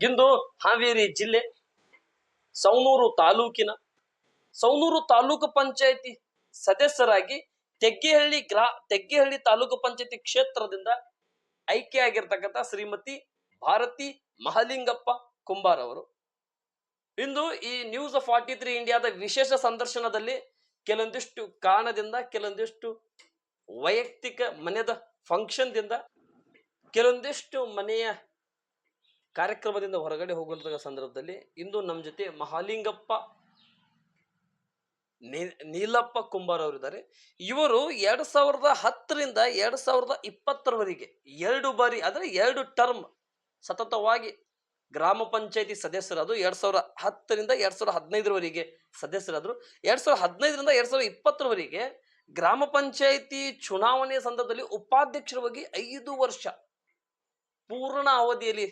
ಇಂದು ಹಾವೇರಿ ಜಿಲ್ಲೆ, ಸೌನೂರು ತಾಲೂಕಿನ, ಸೌನೂರು ತಾಲೂಕು ಪಂಚಾಯತಿ ಸದಸ್ಯರಾಗಿ ತೆಗ್ಗೆಹಳ್ಳಿ ಗ್ರಾ, ತೆಗ್ಗೆಹಳ್ಳಿ ತಾಲೂಕು ಪಂಚಾಯತಿ ಕ್ಷೇತ್ರದಿಂದ ಆಯ್ಕೆಯಾಗಿರ್ತಕ್ಕಂಥ ಶ್ರೀಮತಿ ಭಾರತಿ ಮಹಲಿಂಗಪ್ಪ ಕುಂಬಾರ್ ಅವರು. ಇಂದು ಈ ನ್ಯೂಸ್ ಫಾರ್ಟಿ ತ್ರೀ ಇಂಡಿಯಾದ ವಿಶೇಷ ಸಂದರ್ಶನದಲ್ಲಿ ಕೆಲವೊಂದಿಷ್ಟು ಕಾರಣದಿಂದ, ಕೆಲವೊಂದಿಷ್ಟು ವೈಯಕ್ತಿಕ ಮನೆಯದ ಫಂಕ್ಷನ್ದಿಂದ ಕೆಲವೊಂದಿಷ್ಟು ಮನೆಯ ಕಾರ್ಯಕ್ರಮದಿಂದ ಹೊರಗಡೆ ಹೋಗುವಂತಹ ಸಂದರ್ಭದಲ್ಲಿ ಇಂದು ನಮ್ಮ ಜೊತೆ ಮಹಾಲಿಂಗಪ್ಪ ನೀಲಪ್ಪ ಕುಂಬಾರ್ ಅವರಿದ್ದಾರೆ. ಇವರು ಎರಡ್ ಸಾವಿರದ ಹತ್ತರಿಂದ ಎರಡ್ ಸಾವಿರದ ಇಪ್ಪತ್ತರವರೆಗೆ ಎರಡು ಬಾರಿ, ಅಂದ್ರೆ ಎರಡು ಟರ್ಮ್ ಸತತವಾಗಿ ಗ್ರಾಮ ಪಂಚಾಯತಿ ಸದಸ್ಯರಾದ್ರು, ಎರಡ್ ಸಾವಿರದ ಹತ್ತರಿಂದ ಎರಡ್ ಸಾವಿರದ ಹದಿನೈದರವರೆಗೆ ಸದಸ್ಯರಾದ್ರು. ಎರಡ್ ಸಾವಿರದ ಹದಿನೈದರಿಂದ ಎರಡ್ ಸಾವಿರದ ಇಪ್ಪತ್ತರವರೆಗೆ ಗ್ರಾಮ ಪಂಚಾಯತಿ ಚುನಾವಣೆ ಸಂದರ್ಭದಲ್ಲಿ ಉಪಾಧ್ಯಕ್ಷರವಾಗಿ ಐದು ವರ್ಷ ಪೂರ್ಣ ಅವಧಿಯಲ್ಲಿ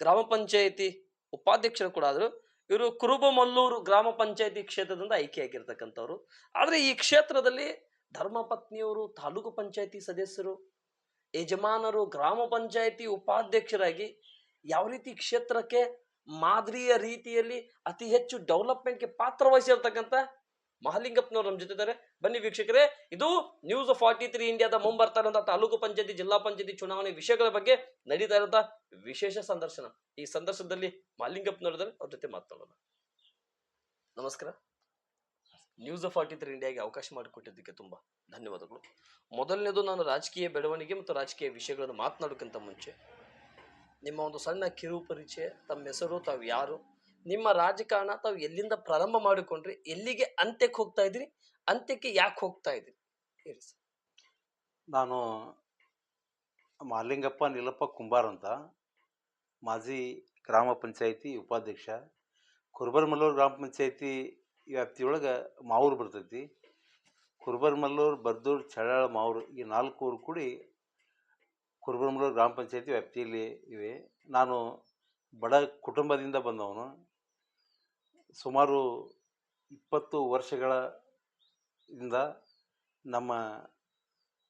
ಗ್ರಾಮ ಪಂಚಾಯಿತಿ ಉಪಾಧ್ಯಕ್ಷರು ಕೂಡ ಆದರು, ಇವರು ಕುರುಬಮಲ್ಲೂರು ಗ್ರಾಮ ಪಂಚಾಯಿತಿ ಕ್ಷೇತ್ರದಿಂದ ಆಯ್ಕೆಯಾಗಿರ್ತಕ್ಕಂಥವ್ರು. ಆದರೆ ಈ ಕ್ಷೇತ್ರದಲ್ಲಿ ಧರ್ಮಪತ್ನಿಯವರು, ತಾಲೂಕು ಪಂಚಾಯಿತಿ ಸದಸ್ಯರು, ಯಜಮಾನರು, ಗ್ರಾಮ ಪಂಚಾಯಿತಿ ಉಪಾಧ್ಯಕ್ಷರಾಗಿ ಯಾವ ರೀತಿ ಕ್ಷೇತ್ರಕ್ಕೆ ಮಾದರಿಯ ರೀತಿಯಲ್ಲಿ ಅತಿ ಹೆಚ್ಚು ಡೆವಲಪ್ಮೆಂಟ್ಗೆ ಪಾತ್ರ ವಹಿಸಿರ್ತಕ್ಕಂಥ ಮಹಾಲಿಂಗಪ್ಪನವರು ನಮ್ಮ ಜೊತೆ ಇದ್ದಾರೆ ಬನ್ನಿ ವೀಕ್ಷಕರೇ, ಇದು ನ್ಯೂಸ್ ಫಾರ್ಟಿ ತ್ರೀ ಇಂಡಿಯಾದ ಮುಂಬರ್ತಾ ಇರುವಂತಹ ತಾಲೂಕು ಪಂಚಾಯತಿ, ಜಿಲ್ಲಾ ಪಂಚಾಯತಿ ಚುನಾವಣೆ ವಿಷಯಗಳ ಬಗ್ಗೆ ನಡೀತಾ ಇರುವಂತಹ ವಿಶೇಷ ಸಂದರ್ಶನ. ಈ ಸಂದರ್ಶನದಲ್ಲಿ ಮಹಾಲಿಂಗಪ್ಪನವರಿದ್ದಾರೆ ಅವ್ರ ಜೊತೆ ಮಾತನಾಡೋಣ ನಮಸ್ಕಾರ. ನ್ಯೂಸ್ ಫಾರ್ಟಿ ತ್ರೀ ಇಂಡಿಯಾಗೆ ಅವಕಾಶ ಮಾಡಿಕೊಟ್ಟಿದ್ದಕ್ಕೆ ತುಂಬಾ ಧನ್ಯವಾದಗಳು. ಮೊದಲನೇದು ನಾನು ರಾಜಕೀಯ ಬೆಳವಣಿಗೆ ಮತ್ತು ರಾಜಕೀಯ ವಿಷಯಗಳನ್ನು ಮಾತನಾಡೋಕ್ಕಿಂತ ಮುಂಚೆ, ನಿಮ್ಮ ಒಂದು ಸಣ್ಣ ಕಿರು ಪರಿಚಯ ತಮ್ಮ ಹೆಸರು, ತಾವು ಯಾರು ನಿಮ್ಮ ರಾಜಕಾರಣ ತಾವು ಎಲ್ಲಿಂದ ಪ್ರಾರಂಭ ಮಾಡಿಕೊಂಡ್ರಿ, ಎಲ್ಲಿಗೆ ಅಂತ್ಯಕ್ಕೆ ಹೋಗ್ತಾ ಇದ್ರಿ ಅಂತ್ಯಕ್ಕೆ ಯಾಕೆ ಹೋಗ್ತಾ ಇದ್ರಿ ಹೇಳಿ ನಾನು ಮಾಲಿಂಗಪ್ಪ ನೀಲಪ್ಪ ಕುಂಬಾರ್ ಅಂತ ಮಾಜಿ ಗ್ರಾಮ ಪಂಚಾಯಿತಿ ಉಪಾಧ್ಯಕ್ಷ, ಕುರುಬರ್ಮಲ್ಲೂರು ಗ್ರಾಮ ಪಂಚಾಯಿತಿ ವ್ಯಾಪ್ತಿಯೊಳಗೆ ಮಾವೂರು ಬರ್ತೈತಿ. ಕುರುಬರ್ಮಲ್ಲೂರು, ಬರ್ದೂರು, ಚಳ್ಳಾಳ, ಮಾವೂರು ಈ ನಾಲ್ಕು ಊರು ಕೂಡಿ ಕುರುಬರ್ಮಲ್ಲೂರು ಗ್ರಾಮ ಪಂಚಾಯಿತಿ ವ್ಯಾಪ್ತಿಯಲ್ಲಿ ಇವೆ. ನಾನು ಬಡ ಕುಟುಂಬದಿಂದ ಬಂದವನು. ಸುಮಾರು ಇಪ್ಪತ್ತು ವರ್ಷಗಳ ಇಂದ ನಮ್ಮ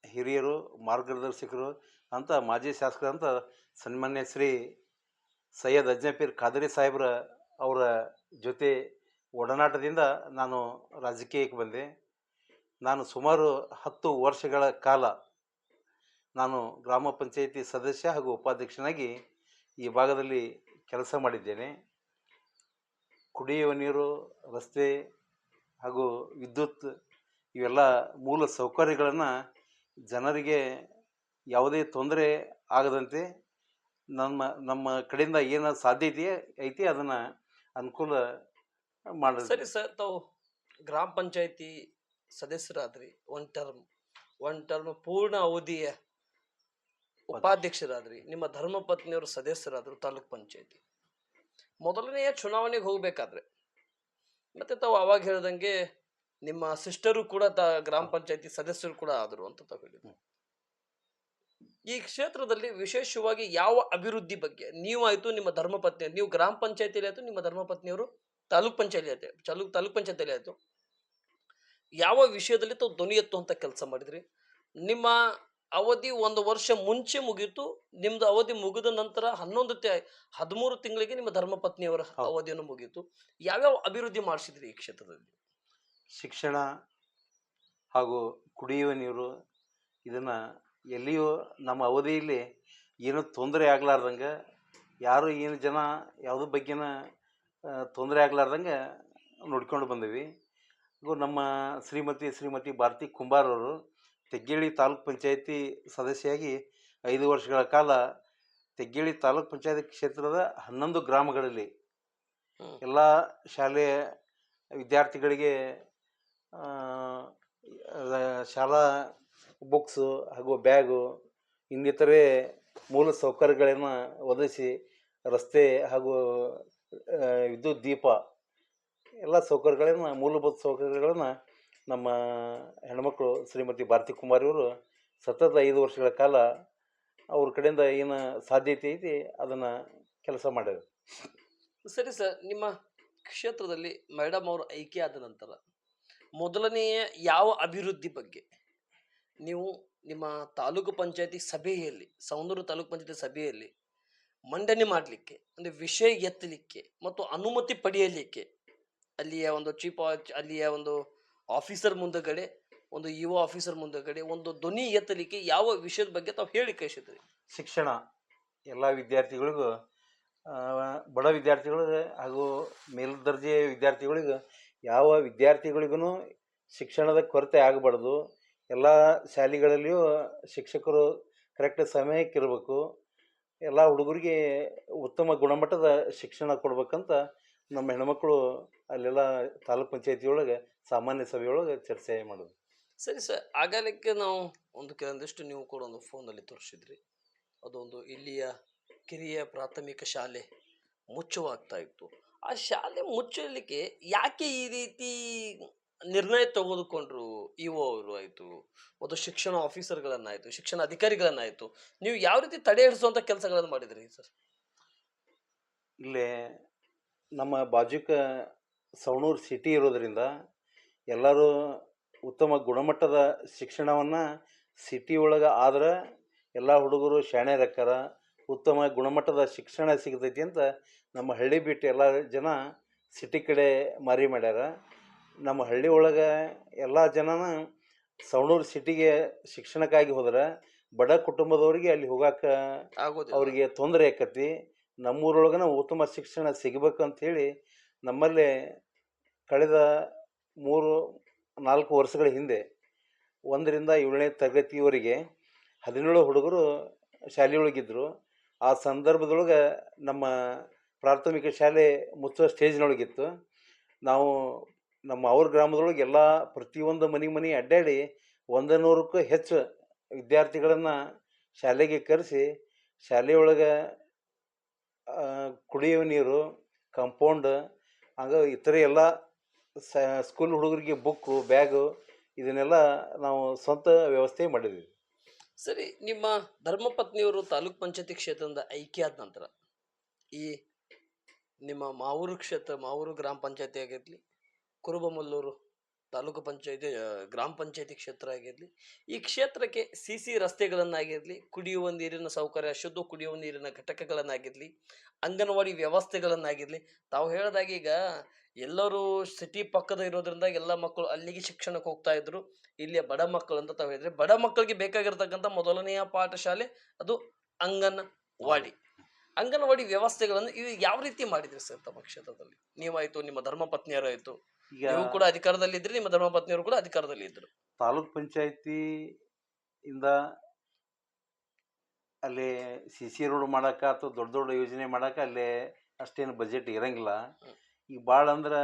ಹಿರಿಯರು, ಮಾರ್ಗದರ್ಶಕರು ಅಂತ, ಮಾಜಿ ಶಾಸಕರಂತ ಸನ್ಮಾನ್ಯ ಶ್ರೀ ಸೈಯದ್ ಅಜ್ನಪೀರ್ ಖಾದರಿ ಸಾಹೇಬ್ರ ಅವರ ಜೊತೆ ಒಡನಾಟದಿಂದ ನಾನು ರಾಜಕೀಯಕ್ಕೆ ಬಂದೆ. ನಾನು ಸುಮಾರು ಹತ್ತು ವರ್ಷಗಳ ಕಾಲ ನಾನು ಗ್ರಾಮ ಪಂಚಾಯಿತಿ ಸದಸ್ಯ ಹಾಗೂ ಉಪಾಧ್ಯಕ್ಷನಾಗಿ ಈ ಭಾಗದಲ್ಲಿ ಕೆಲಸ ಮಾಡಿದ್ದೇನೆ. ಕುಡಿಯುವ ನೀರು ರಸ್ತೆ ಹಾಗೂ ವಿದ್ಯುತ್ ಇವೆಲ್ಲ ಮೂಲ ಸೌಕರ್ಯಗಳನ್ನು ಜನರಿಗೆ ಯಾವುದೇ ತೊಂದರೆ ಆಗದಂತೆ ನಮ್ಮ ನಮ್ಮ ಕಡೆಯಿಂದ ಏನು ಸಾಧ್ಯತೆ ಐತಿ ಅದನ್ನು ಅನುಕೂಲ ಮಾಡಿ ಸರಿ ಸರ್ ತಾವು ಗ್ರಾಮ ಪಂಚಾಯತಿ ಸದಸ್ಯರಾದ್ರಿ ಒನ್ ಟರ್ಮ್ ಒನ್ ಟರ್ಮ್ ಪೂರ್ಣ ಅವಧಿಯ ಉಪಾಧ್ಯಕ್ಷರಾದ್ರಿ ನಿಮ್ಮ ಧರ್ಮಪತ್ನಿಯವರು ಸದಸ್ಯರಾದರು ತಾಲೂಕ್ ಪಂಚಾಯತಿ. ಮೊದಲನೆಯ ಚುನಾವಣೆಗೆ ಹೋಗ್ಬೇಕಾದ್ರೆ. ಮತ್ತೆ ತಾವು ಅವಾಗ ಹೇಳ್ದಂಗೆ ನಿಮ್ಮ ಸಿಸ್ಟರು ಕೂಡ ತ ಗ್ರಾಮ ಪಂಚಾಯತಿ ಸದಸ್ಯರು ಕೂಡ ಆದರು ಅಂತ ತಾವು ಹೇಳಿದ್ರು ಈ ಕ್ಷೇತ್ರದಲ್ಲಿ ವಿಶೇಷವಾಗಿ ಯಾವ ಅಭಿವೃದ್ಧಿ ಬಗ್ಗೆ? ನೀವು ಆಯ್ತು ನಿಮ್ಮ ಧರ್ಮಪತ್ನಿ ನೀವು ಗ್ರಾಮ ಪಂಚಾಯತಿಯಲ್ಲಿ ಆಯ್ತು ನಿಮ್ಮ ಧರ್ಮಪತ್ನಿಯವರು ತಾಲೂಕ್ ಪಂಚಾಯತಿ ಆಯ್ತು ತಾಲೂಕ್ ತಾಲೂಕ್ ಪಂಚಾಯತಿಯಲ್ಲಿ ಆಯ್ತು. ಯಾವ ವಿಷಯದಲ್ಲಿ ತಾವು ಧ್ವನಿ ಎತ್ತುವಂತ ಕೆಲಸ ಮಾಡಿದ್ರಿ? ನಿಮ್ಮ ಅವಧಿ ಒಂದು ವರ್ಷ ಮುಂಚೆ ಮುಗೀತು ನಿಮ್ದು ಅವಧಿ ಮುಗಿದ ನಂತರ ಹನ್ನೊಂದು ತೆ ಹದಿಮೂರು ತಿಂಗಳಿಗೆ ನಿಮ್ಮ ಧರ್ಮಪತ್ನಿಯವರ. ಅವಧಿಯನ್ನು ಮುಗಿಯಿತು ಯಾವ್ಯಾವ ಅಭಿವೃದ್ಧಿ ಮಾಡಿಸಿದ್ರಿ ಈ ಕ್ಷೇತ್ರದಲ್ಲಿ? ಶಿಕ್ಷಣ ಹಾಗೂ ಕುಡಿಯುವ ನೀರು ಇದನ್ನ ಎಲ್ಲಿಯೂ ನಮ್ಮ ಅವಧಿಯಲ್ಲಿ ಏನೂ ತೊಂದರೆ ಆಗ್ಲಾರ್ದಂಗೆ ಯಾರು ಏನು ಜನ ಯಾವುದ್ರ ಬಗ್ಗೆನ ತೊಂದರೆ ಆಗ್ಲಾರ್ದಂಗೆ ನೋಡ್ಕೊಂಡು ಬಂದೀವಿ. ಹಾಗೂ ನಮ್ಮ ಶ್ರೀಮತಿ ಶ್ರೀಮತಿ ಭಾರತಿ ಕುಂಬಾರ್ ಅವರು ತೆಗ್ಗೇಳಿ ತಾಲೂಕು ಪಂಚಾಯತಿ ಸದಸ್ಯೆಯಾಗಿ ಐದು ವರ್ಷಗಳ ಕಾಲ ತೆಗ್ಗೇಳಿ ತಾಲೂಕ್ ಪಂಚಾಯತಿ ಕ್ಷೇತ್ರದ ಹನ್ನೊಂದು ಗ್ರಾಮಗಳಲ್ಲಿ. ಎಲ್ಲ ಶಾಲೆಯ ವಿದ್ಯಾರ್ಥಿಗಳಿಗೆ ಆ, ಶಾಲಾ ಬುಕ್ಸು ಹಾಗೂ ಬ್ಯಾಗು ಇನ್ನಿತರೆ ಮೂಲ ಸೌಕರ್ಯಗಳನ್ನು ಒದಗಿಸಿ ರಸ್ತೆ ಹಾಗೂ ಆ, ವಿದ್ಯುತ್ ದೀಪ ಎಲ್ಲ ಸೌಕರ್ಯಗಳನ್ನು ಮೂಲಭೂತ ಸೌಕರ್ಯಗಳನ್ನು ನಮ್ಮ ಹೆಣ್ಮಕ್ಳು ಶ್ರೀಮತಿ ಭಾರತಿ ಕುಮಾರಿ ಅವರು ಸತತ ಐದು ವರ್ಷಗಳ ಕಾಲ ಅವ್ರ ಕಡೆಯಿಂದ ಏನು ಸಾಧ್ಯತೆ ಐತಿ ಅದನ್ನು ಕೆಲಸ ಮಾಡ್ಯಾರ. ಸರಿ ಸರ್, ನಿಮ್ಮ ಕ್ಷೇತ್ರದಲ್ಲಿ ಮೇಡಮ್ ಅವರು ಆಯ್ಕೆ ಆದ ನಂತರ ಮೊದಲನೆಯ ಯಾವ ಅಭಿವೃದ್ಧಿ ಬಗ್ಗೆ? ನೀವು ನಿಮ್ಮ ತಾಲೂಕು ಪಂಚಾಯತಿ ಸಭೆಯಲ್ಲಿ ಸೌಂದೂರು ತಾಲೂಕು ಪಂಚಾಯತಿ ಸಭೆಯಲ್ಲಿ ಮಂಡನೆ ಮಾಡಲಿಕ್ಕೆ, ಅಂದರೆ ವಿಷಯ ಎತ್ತಲಿಕ್ಕೆ ಮತ್ತು ಅನುಮತಿ ಪಡೆಯಲಿಕ್ಕೆ ಅಲ್ಲಿಯ ಒಂದು ಚೀಫ್ ಅಲ್ಲಿಯ ಒಂದು ಆಫೀಸರ್ ಮುಂದಗಡೆ ಒಂದು ಯುವ ಆಫೀಸರ್ ಮುಂದಗಡೆ ಒಂದು ಧ್ವನಿ ಎತ್ತಲಿಕ್ಕೆ ಯಾವ ವಿಷಯದ ಬಗ್ಗೆ ತಾವು ಹೇಳಿ ಕಳಿಸಿದ್ರಿ? ಶಿಕ್ಷಣ ಎಲ್ಲ ವಿದ್ಯಾರ್ಥಿಗಳಿಗೂ ಬಡ ವಿದ್ಯಾರ್ಥಿಗಳಿಗೆ ಹಾಗೂ ಮೇಲ್ದರ್ಜೆಯ ವಿದ್ಯಾರ್ಥಿಗಳಿಗೂ, ಯಾವ ವಿದ್ಯಾರ್ಥಿಗಳಿಗೂ ಶಿಕ್ಷಣದ ಕೊರತೆ ಆಗಬಾರ್ದು. ಎಲ್ಲ ಶಾಲೆಗಳಲ್ಲಿಯೂ ಶಿಕ್ಷಕರು ಕರೆಕ್ಟ್ ಸಮಯಕ್ಕೆ ಇರಬೇಕು. ಎಲ್ಲ ಹುಡುಗರಿಗೆ ಉತ್ತಮ ಗುಣಮಟ್ಟದ ಶಿಕ್ಷಣ ಕೊಡ್ಬೇಕಂತ ನಮ್ಮ ಹೆಣ್ಮಕ್ಳು ಅಲ್ಲೆಲ್ಲ ತಾಲೂಕ್ ಪಂಚಾಯತಿ ಒಳಗೆ ಸಾಮಾನ್ಯ ಸಭೆಯೊಳಗೆ ಚರ್ಚೆ ಮಾಡೋದು. ಸರಿ ಸರ್ ಆಗಲಿಕ್ಕೆ ನಾವು ಒಂದು ಕೆಲವೊಂದಿಷ್ಟು ನೀವು ಕೂಡ ಒಂದು ಫೋನಲ್ಲಿ ತೋರಿಸಿದ್ರಿ. ಅದೊಂದು ಇಲ್ಲಿಯ ಕಿರಿಯ ಪ್ರಾಥಮಿಕ ಶಾಲೆ ಮುಚ್ಚುವಾಗ್ತಾ ಇತ್ತು. ಆ ಶಾಲೆ ಮುಚ್ಚಲಿಕ್ಕೆ ಯಾಕೆ ಈ ರೀತಿ ನಿರ್ಣಯ ತೆಗೆದುಕೊಂಡ್ರು ಒ ಅವರು ಆಯಿತು ಒಂದು ಶಿಕ್ಷಣ ಆಫೀಸರ್ಗಳನ್ನಾಯಿತು ಶಿಕ್ಷಣ ಅಧಿಕಾರಿಗಳನ್ನಾಯಿತು? ನೀವು ಯಾವ ರೀತಿ ತಡೆ ಹಿಡಿಸುವಂಥ ಕೆಲಸಗಳನ್ನು ಮಾಡಿದ್ರಿ ಸರ್? ಇಲ್ಲೇ ನಮ್ಮ ಬಾಜುಕ ಸವಣೂರು ಸಿಟಿ ಇರೋದರಿಂದ ಎಲ್ಲರೂ ಉತ್ತಮ ಗುಣಮಟ್ಟದ ಶಿಕ್ಷಣವನ್ನು ಸಿಟಿ ಒಳಗೆ ಆದ್ರೆ ಎಲ್ಲ ಹುಡುಗರು ಶಾಣ್ಯರಕ್ಕಾರ ಉತ್ತಮ ಗುಣಮಟ್ಟದ ಶಿಕ್ಷಣ ಸಿಗ್ತೈತಿ ಅಂತ ನಮ್ಮ ಹಳ್ಳಿ ಬಿಟ್ಟು ಎಲ್ಲ ಜನ ಸಿಟಿ ಕಡೆ ಮಾರಿ ಮಾಡ್ಯಾರ. ನಮ್ಮ ಹಳ್ಳಿ ಒಳಗೆ ಎಲ್ಲ ಜನನ ಸವಣೂರು ಸಿಟಿಗೆ ಶಿಕ್ಷಣಕ್ಕಾಗಿ ಹೋದ್ರೆ ಬಡ ಕುಟುಂಬದವರಿಗೆ ಅಲ್ಲಿ ಹೋಗಾಕ ಅವರಿಗೆ ತೊಂದರೆ ಆಕತಿ. ನಮ್ಮೂರೊಳಗನ ಉತ್ತಮ ಶಿಕ್ಷಣ ಸಿಗಬೇಕು ಅಂಥೇಳಿ ನಮ್ಮಲ್ಲಿ ಕಳೆದ ಮೂರು, ನಾಲ್ಕು ವರ್ಷಗಳ ಹಿಂದೆ ಒಂದರಿಂದ ಏಳನೇ ತರಗತಿಯವರಿಗೆ ಹದಿನೇಳು ಹುಡುಗರು ಶಾಲೆಯೊಳಗಿದ್ದರು ಆ ಸಂದರ್ಭದೊಳಗೆ ನಮ್ಮ ಪ್ರಾಥಮಿಕ ಶಾಲೆ ಮುಚ್ಚುವ ಸ್ಟೇಜ್ನೊಳಗಿತ್ತು. ನಾವು ನಮ್ಮ ಅವ್ರ ಗ್ರಾಮದೊಳಗೆ ಎಲ್ಲ ಪ್ರತಿಯೊಂದು ಮನೆ ಮನೆ ಅಡ್ಡಾಡಿ ಒಂದು ನೂರಕ್ಕೂ ಹೆಚ್ಚು ವಿದ್ಯಾರ್ಥಿಗಳನ್ನು ಶಾಲೆಗೆ ಕರೆಸಿ ಶಾಲೆಯೊಳಗೆ ಕುಡಿಯುವ ನೀರು ಕಂಪೌಂಡ್ ಹಂಗ ಇತರೆ ಎಲ್ಲ ಸ್ಕೂಲ್ ಹುಡುಗರಿಗೆ ಬುಕ್ಕು ಬ್ಯಾಗು ಇದನ್ನೆಲ್ಲ ನಾವು ಸ್ವಂತ ವ್ಯವಸ್ಥೆ ಮಾಡಿದ್ವಿ. ಸರಿ, ನಿಮ್ಮ ಧರ್ಮಪತ್ನಿಯವರು ತಾಲೂಕ್ ಪಂಚಾಯತಿ ಕ್ಷೇತ್ರದಿಂದ ಐಕ್ಯ ಆದ ನಂತರ, ಈ ನಿಮ್ಮ ಮಾವೂರು ಕ್ಷೇತ್ರ, ಮಾವೂರು ಗ್ರಾಮ ಪಂಚಾಯತಿ ಆಗಿರಲಿ, ಕುರುಬಮಲ್ಲೂರು ತಾಲೂಕು ಪಂಚಾಯತಿ ಗ್ರಾಮ ಪಂಚಾಯತಿ ಕ್ಷೇತ್ರ ಆಗಿರಲಿ, ಈ ಕ್ಷೇತ್ರಕ್ಕೆ ಸಿ ಸಿ ರಸ್ತೆಗಳನ್ನಾಗಿರಲಿ, ಕುಡಿಯುವ ನೀರಿನ ಸೌಕರ್ಯ, ಶುದ್ಧ ಕುಡಿಯುವ ನೀರಿನ ಘಟಕಗಳನ್ನಾಗಿರಲಿ, ಅಂಗನವಾಡಿ ವ್ಯವಸ್ಥೆಗಳನ್ನಾಗಿರಲಿ, ತಾವು ಹೇಳಿದಾಗ ಈಗ ಎಲ್ಲರೂ ಸಿಟಿ ಪಕ್ಕದ ಇರೋದ್ರಿಂದ ಎಲ್ಲ ಮಕ್ಕಳು ಅಲ್ಲಿಗೆ ಶಿಕ್ಷಣಕ್ಕೆ ಹೋಗ್ತಾ ಇದ್ರು, ಇಲ್ಲಿಯ ಬಡ ಮಕ್ಕಳು ಅಂತ ತಾವು ಹೇಳಿದ್ರೆ, ಬಡ ಮಕ್ಕಳಿಗೆ ಬೇಕಾಗಿರ್ತಕ್ಕಂಥ ಮೊದಲನೆಯ ಪಾಠಶಾಲೆ ಅದು ಅಂಗನವಾಡಿ. ಅಂಗನವಾಡಿ ವ್ಯವಸ್ಥೆಗಳನ್ನು ಇವು ಯಾವ ರೀತಿ ಮಾಡಿದ್ರಿ ಸರ್ ತಮ್ಮ ಕ್ಷೇತ್ರದಲ್ಲಿ? ನೀವಾಯಿತು, ನಿಮ್ಮ ಧರ್ಮ ಪತ್ನಿಯರಾಯ್ತು ಈಗ ನೀವು ಕೂಡ ಅಧಿಕಾರದಲ್ಲಿ ಇದ್ರಿ ನಿಮ್ಮ ಧರ್ಮಪತ್ನಿಯವರು ಕೂಡ ಅಧಿಕಾರದಲ್ಲಿ ಇದ್ರು ತಾಲೂಕ್ ಪಂಚಾಯತಿ ಇಂದ ಅಲ್ಲಿ ಸಿ ಸಿ ರೋಡ್ ಮಾಡಕ್ಕೆ ಅಥವಾ ದೊಡ್ಡ ದೊಡ್ಡ ಯೋಜನೆ ಮಾಡಕ್ಕೆ ಅಲ್ಲಿ ಅಷ್ಟೇನು ಬಜೆಟ್ ಇರಂಗಿಲ್ಲ. ಈಗ ಭಾಳ ಅಂದ್ರೆ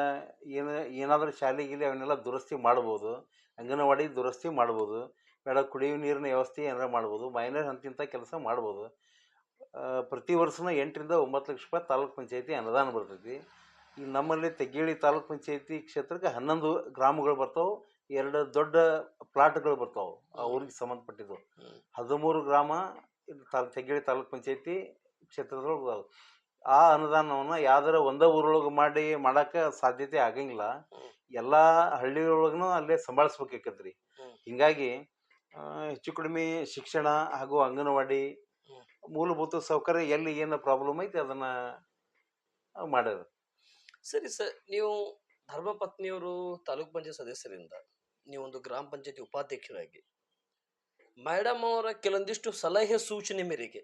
ಏನು ಏನಾದರೂ ಶಾಲೆಗಿಲ್ಲಿ ಅವನ್ನೆಲ್ಲ ದುರಸ್ತಿ ಮಾಡ್ಬೋದು ಅಂಗನವಾಡಿ ದುರಸ್ತಿ ಮಾಡ್ಬೋದು ಬೇಡ ಕುಡಿಯುವ ನೀರಿನ ವ್ಯವಸ್ಥೆ ಏನಾರ ಮಾಡ್ಬೋದು ಮೈನರ್ ಅಂತಿಂಥ ಕೆಲಸ ಮಾಡ್ಬೋದು. ಪ್ರತಿ ವರ್ಷನೂ ಎಂಟರಿಂದ ಒಂಬತ್ತು ಲಕ್ಷ ರೂಪಾಯಿ ತಾಲೂಕ್ ಪಂಚಾಯತಿ ಅನುದಾನ ಬರ್ತೈತಿ. ಈಗ ನಮ್ಮಲ್ಲಿ ತೆಗ್ಗೇಳಿ ತಾಲೂಕು ಪಂಚಾಯತಿ ಕ್ಷೇತ್ರಕ್ಕೆ ಹನ್ನೊಂದು ಗ್ರಾಮಗಳು ಬರ್ತಾವೆ ಎರಡು ದೊಡ್ಡ ಪ್ಲಾಟ್ಗಳು ಬರ್ತಾವೆ ಆ ಊರಿಗೆ ಸಂಬಂಧಪಟ್ಟಿದ್ದು. ಹದಿಮೂರು ಗ್ರಾಮ ತೆಗ್ಗೇಳಿ ತಾಲೂಕ್ ಪಂಚಾಯತಿ ಕ್ಷೇತ್ರದೊಳಗೆ ಆ ಅನುದಾನವನ್ನು ಯಾವ್ದಾರ ಒಂದೇ ಊರೊಳಗೆ ಮಾಡಿ ಮಾಡೋಕ್ಕೆ ಸಾಧ್ಯತೆ ಆಗಂಗಿಲ್ಲ. ಎಲ್ಲಾ ಹಳ್ಳಿಯೊಳಗೂ ಅಲ್ಲೇ ಸಂಭಾಳಿಸ್ಬೇಕಾಕತ್ರಿ. ರೀ ಹಿಂಗಾಗಿ ಹೆಚ್ಚು ಕಡಿಮೆ ಶಿಕ್ಷಣ ಹಾಗೂ ಅಂಗನವಾಡಿ ಮೂಲಭೂತ ಸೌಕರ್ಯ ಎಲ್ಲಿ ಏನು ಪ್ರಾಬ್ಲಮ್ ಐತಿ ಅದನ್ನು ಮಾಡ್ಯಾರ. ಸರಿ ಸರ್ ನೀವು ಧರ್ಮ ಪತ್ನಿಯವರು ತಾಲೂಕ್ ಪಂಚಾಯತ್ ಸದಸ್ಯರಿಂದ, ನೀವೊಂದು ಗ್ರಾಮ ಪಂಚಾಯತಿ ಉಪಾಧ್ಯಕ್ಷರಾಗಿ ಮೇಡಮ್ ಅವರ ಕೆಲವೊಂದಿಷ್ಟು ಸಲಹೆ ಸೂಚನೆ ಮೇರೆಗೆ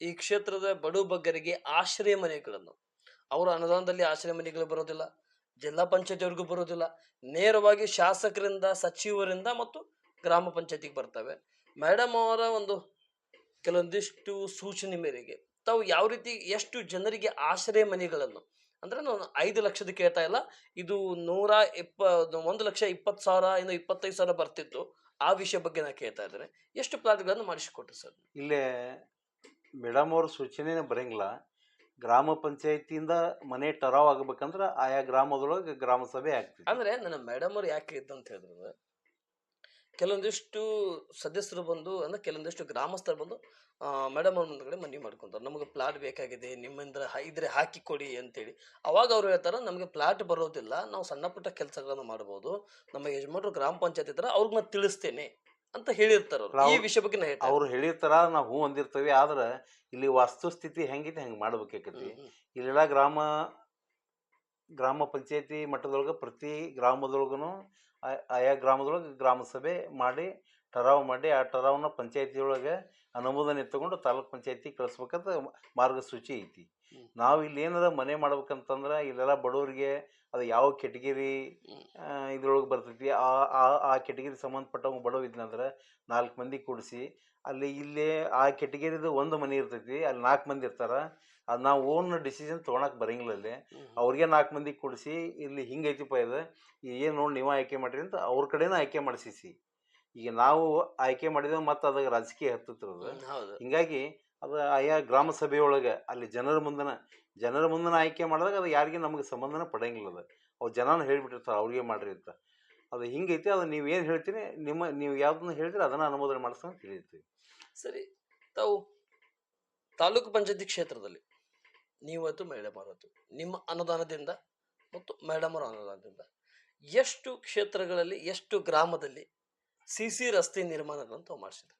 ಈ ಕ್ಷೇತ್ರದ ಬಡು ಬಗ್ಗರಿಗೆ ಆಶ್ರಯ ಮನೆಗಳನ್ನು ಅವರ ಅನುದಾನದಲ್ಲಿ ಆಶ್ರಯ ಮನೆಗಳು ಬರೋದಿಲ್ಲ, ಜಿಲ್ಲಾ ಪಂಚಾಯತಿಯವ್ರಿಗೂ ಬರೋದಿಲ್ಲ, ನೇರವಾಗಿ ಶಾಸಕರಿಂದ, ಸಚಿವರಿಂದ ಮತ್ತು ಗ್ರಾಮ ಪಂಚಾಯತಿಗೆ ಬರ್ತವೆ. ಮೇಡಮ್ ಅವರ ಒಂದು ಕೆಲವೊಂದಿಷ್ಟು ಸೂಚನೆ ಮೇರೆಗೆ ತಾವು ಯಾವ ರೀತಿ ಎಷ್ಟು ಜನರಿಗೆ ಆಶ್ರಯ ಮನೆಗಳನ್ನು ಅಂದ್ರೆ ನಾನು ಐದು ಲಕ್ಷದ ಕೇಳ್ತಾ ಇಲ್ಲ. ಇದು ನೂರ ಇಪ್ಪ ಒಂದು ಲಕ್ಷ ಇಪ್ಪತ್ತು ಸಾವಿರ ಇನ್ನು ಇಪ್ಪತ್ತೈದು ಸಾವಿರ ಬರ್ತಿತ್ತು. ಆ ವಿಷಯ ಬಗ್ಗೆ ನಾ ಕೇಳ್ತಾ ಇದ್ದೇನೆ. ಎಷ್ಟು ಪ್ಲಾಟ್ಗಳನ್ನು ಮಾಡಿಸಿಕೊಟ್ರು ಸರ್? ಇಲ್ಲೇ ಮೇಡಮ್ ಅವ್ರ ಸೂಚನೆ ಬರಂಗಿಲ್ಲ. ಗ್ರಾಮ ಪಂಚಾಯತಿಯಿಂದ ಮನೆ ಟರಾವ್ ಆಗ್ಬೇಕಂದ್ರೆ ಆಯಾ ಗ್ರಾಮದೊಳಗೆ ಗ್ರಾಮ ಸಭೆ ಆಗ್ತದೆ ಅಂದ್ರೆ ನನ್ನ ಮೇಡಮ್ ಅವ್ರು ಯಾಕೆ ಇದ್ದಂತ ಅಂತ ಹೇಳಿದ್ರೆ ಕೆಲವೊಂದಿಷ್ಟು ಸದಸ್ಯರು ಬಂದು ಅಂದ್ರೆ ಕೆಲವೊಂದಿಷ್ಟು ಗ್ರಾಮಸ್ಥರು ಬಂದು ಮೇಡಮ್ ಅವ್ರ ಮುಂದ್ಗಡೆ ಮನವಿ ಮಾಡ್ಕೊಂತಾರೆ ನಮಗೆ ಪ್ಲಾಟ್ ಬೇಕಾಗಿದೆ ನಿಮ್ಮಿಂದ ಇದ್ರೆ ಹಾಕಿ ಕೊಡಿ ಅಂತೇಳಿ. ಅವಾಗ ಅವ್ರು ಹೇಳ್ತಾರೆ ನಮಗೆ ಪ್ಲಾಟ್ ಬರೋದಿಲ್ಲ ನಾವು ಸಣ್ಣ ಪುಟ್ಟ ಕೆಲಸಗಳನ್ನು ಮಾಡ್ಬೋದು. ನಮ್ಮ ಯಜಮಾನರು ಗ್ರಾಮ ಪಂಚಾಯತ್ ಇದ್ರೆ ಅವ್ರಿಗೆ ಮತ್ತೆ ತಿಳಿಸ್ತೇನೆ ಅಂತ ಹೇಳಿರ್ತಾರ ಅವ್ರು. ಈ ವಿಷಯ ಬಗ್ಗೆ ಅವ್ರು ಹೇಳಿರ್ತಾರ ನಾವು ಹೂ ಹೊಂದಿರ್ತೇವೆ. ಆದ್ರೆ ಇಲ್ಲಿ ವಾಸ್ತುಸ್ಥಿತಿ ಹೆಂಗಿದೆ ಹೆಂಗ್ ಮಾಡ್ಬೇಕಾಕತಿ? ಇಲ್ಲೆಲ್ಲ ಗ್ರಾಮ ಗ್ರಾಮ ಪಂಚಾಯತಿ ಮಟ್ಟದೊಳಗೆ ಪ್ರತಿ ಗ್ರಾಮದೊಳಗೂ ಆಯಾ ಗ್ರಾಮದೊಳಗೆ ಗ್ರಾಮ ಸಭೆ ಮಾಡಿ ಟರಾವ್ ಮಾಡಿ ಆ ಟರಾವ್ನ ಪಂಚಾಯತಿಯೊಳಗೆ ಅನುಮೋದನೆ ತಗೊಂಡು ತಾಲೂಕು ಪಂಚಾಯತಿ ಕಳಿಸ್ಬೇಕಂತ ಮಾರ್ಗಸೂಚಿ ಐತಿ ನಾವು ಇಲ್ಲಿ ಏನಾರ ಮನೆ ಮಾಡ್ಬೇಕಂತಂದ್ರೆ ಇಲ್ಲೆಲ್ಲ ಬಡವರಿಗೆ ಅದು ಯಾವ ಕೆಟಗಿರಿ. ಇದ್ರೊಳಗೆ ಬರ್ತೈತಿ ಆ ಆ- ಆ ಕೆಟಗಿರಿ ಸಂಬಂಧಪಟ್ಟವ್ ಬಡವ ಇದ್ನಂದ್ರೆ ನಾಲ್ಕು ಮಂದಿ ಕೂಡಿಸಿ ಅಲ್ಲಿ ಇಲ್ಲಿ ಆ ಕೆಟಗಿರಿದು ಒಂದು ಮನೆ ಇರ್ತೈತಿ ಅಲ್ಲಿ ನಾಲ್ಕು ಮಂದಿ ಇರ್ತಾರ ಅದು ನಾವು ಓನ್ ಡಿಸಿಷನ್ ತೊಗೊಳಕ್ ಬರಂಗಿಲ್ಲ ಅಲ್ಲಿ. ಅವ್ರಿಗೆ ನಾಲ್ಕು ಮಂದಿ ಕೊಡಿಸಿ ಇಲ್ಲಿ ಹಿಂಗೈತಿಪ್ಪ ಇದು. ಏನು ನೋಡಿ ನೀವು ಆಯ್ಕೆ ಮಾಡಿರಿ ಅಂತ ಅವ್ರ ಕಡೆನ ಆಯ್ಕೆ ಮಾಡಿಸಿಸಿ ಈಗ ನಾವು ಆಯ್ಕೆ ಮಾಡಿದ್ರೆ ಮತ್ತೆ ಅದಕ್ಕೆ ರಾಜಕೀಯ ಹತ್ತಿರದ ಹಿಂಗಾಗಿ ಅದು ಆಯಾ ಗ್ರಾಮ ಸಭೆಯೊಳಗೆ ಅಲ್ಲಿ ಜನರ ಮುಂದನ ಜನರ ಮುಂದನ ಆಯ್ಕೆ ಮಾಡಿದಾಗ ಅದು ಯಾರಿಗೆ ನಮಗೆ ಸಂಬಂಧನ ಪಡಂಗಿಲ್ಲ ಅದು. ಅವ್ರು ಜನನ ಹೇಳಿಬಿಟ್ಟಿರ್ತಾರೆ ಅವ್ರಿಗೆ ಮಾಡ್ರಿ ಅಂತ. ಅದು ಹಿಂಗೈತಿ ಅದು ನೀವು ಏನು ಹೇಳ್ತೀರಿ ನಿಮ್ಮ ನೀವು ಯಾವ್ದನ್ನ ಹೇಳಿದ್ರೆ ಅದನ್ನು ಅನುಮೋದನೆ ಮಾಡಿಸ್ಕೊಂಡು ತಿಳಿರ್ತೀವಿ ಸರಿ ತಾವು ತಾಲೂಕು ಪಂಚಾಯತಿ ಕ್ಷೇತ್ರದಲ್ಲಿ ನೀವತ್ತು ಮಹಿಳೆ ಅವರತ್ತು ನಿಮ್ಮ ಅನುದಾನದಿಂದ ಮತ್ತು ಮೇಡಮರ ಅನುದಾನದಿಂದ. ಎಷ್ಟು ಕ್ಷೇತ್ರಗಳಲ್ಲಿ, ಎಷ್ಟು ಗ್ರಾಮದಲ್ಲಿ ಸಿ ಸಿ ರಸ್ತೆ ನಿರ್ಮಾಣಗಳನ್ನು ತಾವು ಮಾಡಿಸಿದ್ರು